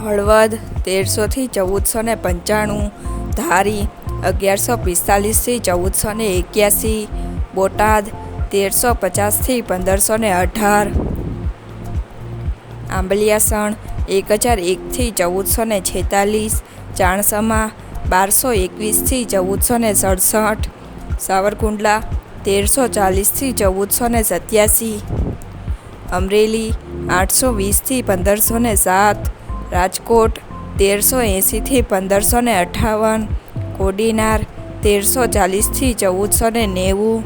હળવદ તેરસોથી ચૌદસો ને પંચાણું, ધારી, અગિયારસો પિસ્તાલીસથી ચૌદસો ને એક્યાસી, બોટાદ, તેરસો પચાસથી પંદરસો ને અઢાર. આંબલિયાસણ, એક હજાર એકથી ચૌદસો ને છેતાલીસ. ચાણસમા, બારસો એકવીસથી ચૌદસો ને સડસઠ. સાવરકુંડલા, તેરસો ચાલીસથી ચૌદસો ને સત્યાસી. અમરેલી, આઠસો વીસથી પંદરસો ને સાત. રાજકોટ તેરસો એંસીથી પંદરસો ને અઠાવન, કોડીનાર તેરસો ચાલીસથી ચૌદસો ને નેવું,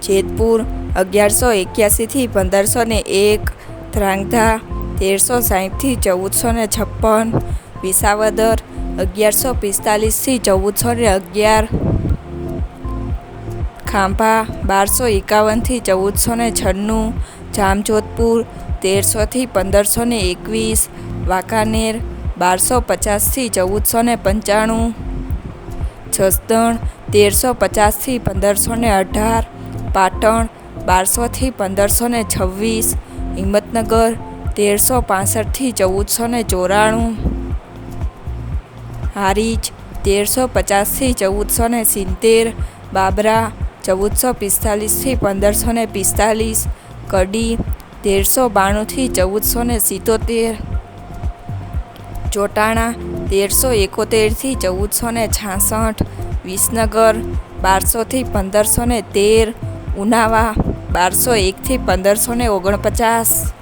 જેતપુર અગિયારસો એક્યાસીથી પંદરસો ને એક ધ્રાંગધા તેરસો સાહીઠથી ચૌદસો ને છપ્પન, વિસાવદર અગિયારસો પિસ્તાલીસથી ચૌદસો ને અગિયાર, ખાંભા બારસો એકાવનથી ચૌદસો ને છન્નું, જામજોધપુર તેરસોથી પંદરસો ને એકવીસ, વાંકાનેર બારસો પચાસથી ચૌદસો ને પંચાણું, જસદણ તેરસો પચાસથી પંદરસો ને અઢાર, પાટણ બારસોથી પંદરસો ને છવ્વીસ, હિંમતનગર તેરસો પાસઠથી ચૌદસો ને ચોરાણું, હારીજ તેરસો પચાસથી ચૌદસો ને સિત્તેર, બાબરા ચૌદસો પિસ્તાલીસથી પંદરસો ને પિસ્તાલીસ, કડી તેરસો બાણુંથી ચૌદસો ને સિત્તોતેર. ચોટાણા તેરસો એકોતેરથી ચૌદસો ને છાસઠ. વિસનગર બારસોથી પંદરસો ને તેર. ઉનાવા બારસો એકથી પંદરસો ને ઓગણપચાસ.